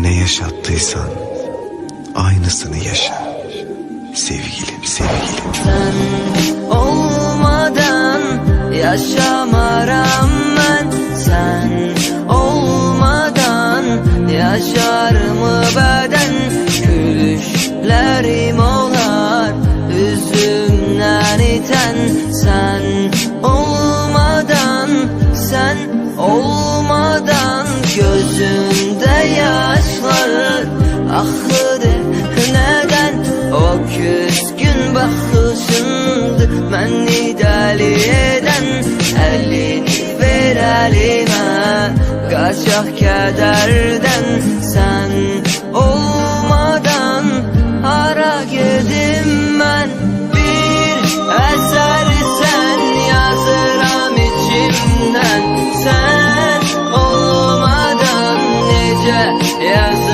Ne yaşattıysan aynısını yaşa. Sevgilim, sevgilim. Sen olmadan yaşamaram ben Sen olmadan yaşar mı beden Gülüşlerim olar üzümden iten Sen olmadan, sen olmadan yaşlar aklıdır neden? O küskün bakışındı beni deli eden Elini ver elime kaçak kederden. Sen olmadan hara girdim ben Bir eser sen yazıram içimden. Sen olmadan nece yaz